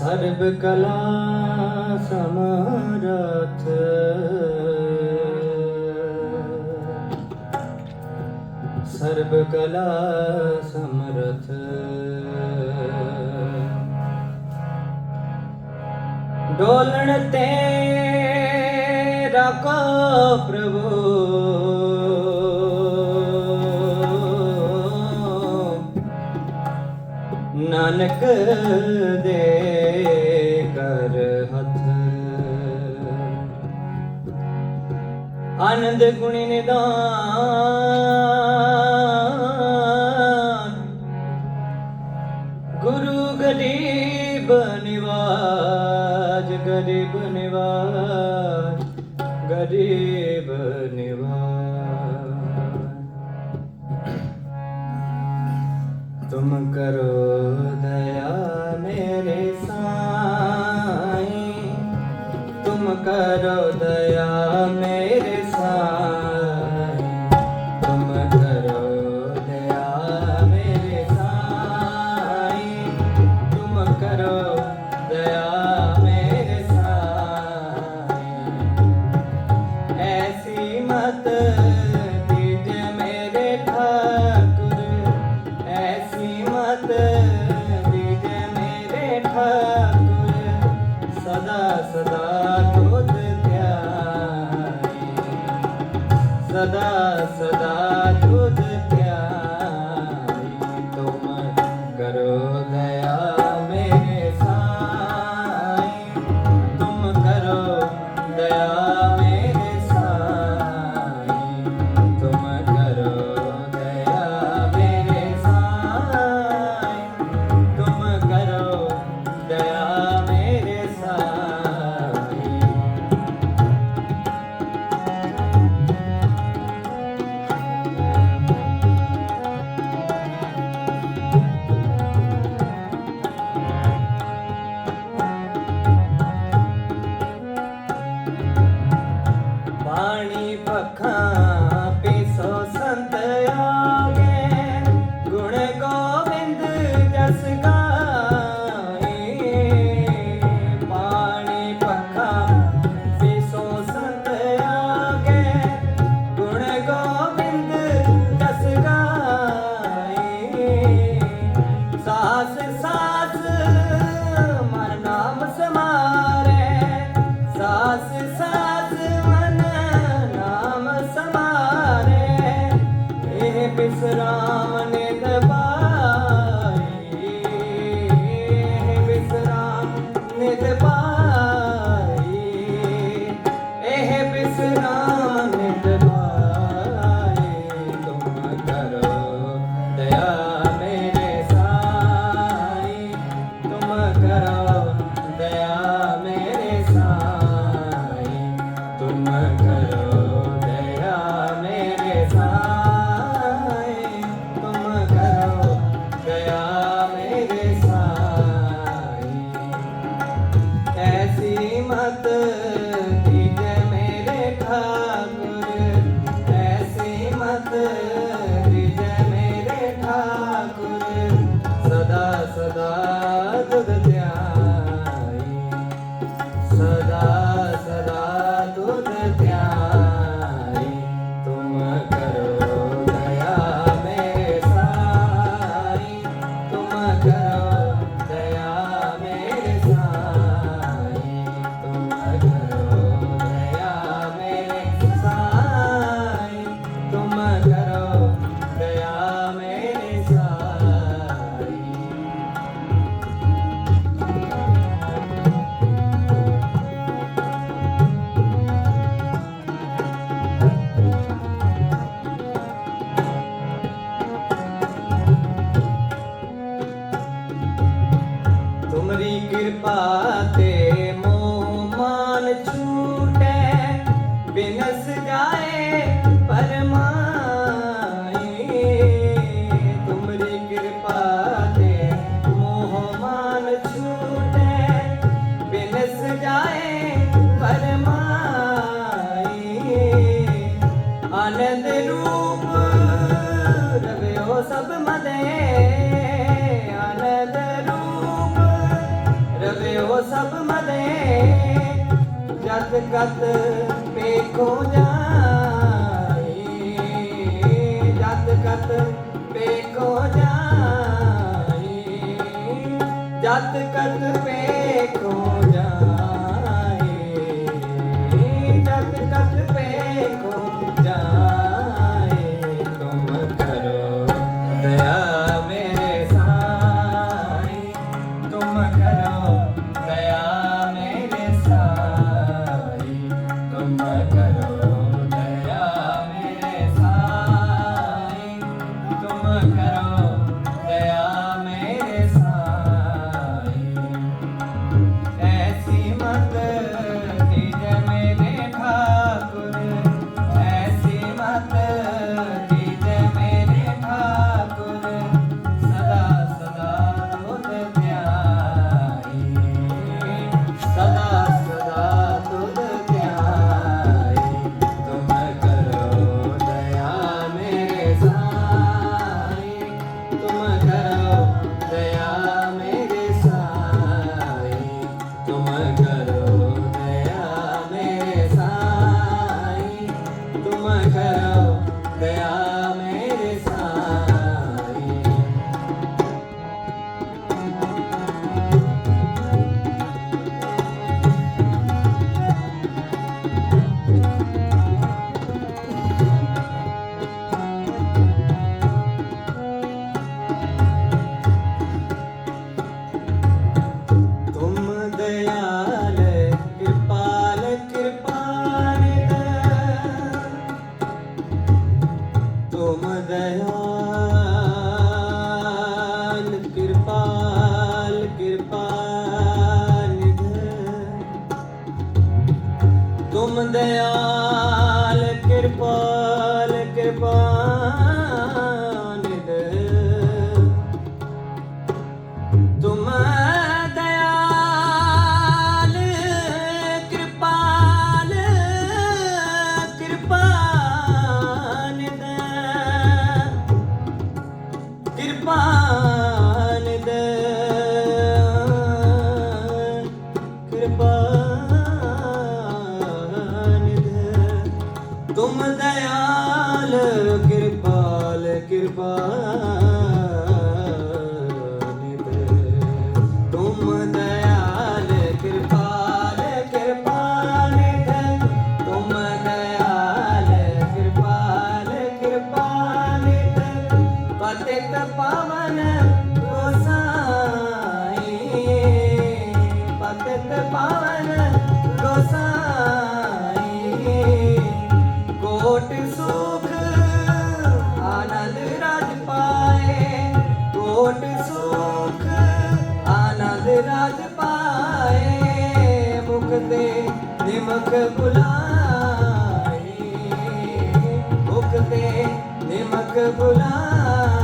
ਸਰਬ ਕਲਾ ਸਮਰਥ। ਸਰਬ ਕਲਾ ਸਮਰਥ। ਡੋਲਣ ਤੇ ਰਾਕਾ ਪ੍ਰਭੂ। ਨਾਨਕ ਦੇ ਆਨੰਦ ਗੁਣੀ ਨਿਦਾਨ। ਗੁਰੂ ਗਰੀਬ ਨਿਵਾਜ ਗਰੀਬ ਨਿਵਾਜ ਗਰੀਬ ਨਿਵਾਜ। ਤੁਮ ਕਰੋ ਦਇਆ ਮੇਰੇ ਸਾਈਂ। ਕਰੋ ਦਇਆ ਸਦਾ ਸਦਾ পাতে ਸਭ ਮਦੇ ਜਦ ਕਤ ਪੇਖੋ ਜਾਏ, ਜਦ ਕਤ ਪੇਖੋ ਜਾਏ, ਜਦ ਕਤ ਪੇਖੋ ਜਾਏ ਕਰੋ ਦਇਆ ਮੇਰੇ ਸਾਈ ਤੁਮ ਬੁਲਾਏ ਮੁਖ ਤੇ ਨਿਮਕ ਬੁਲਾਏ।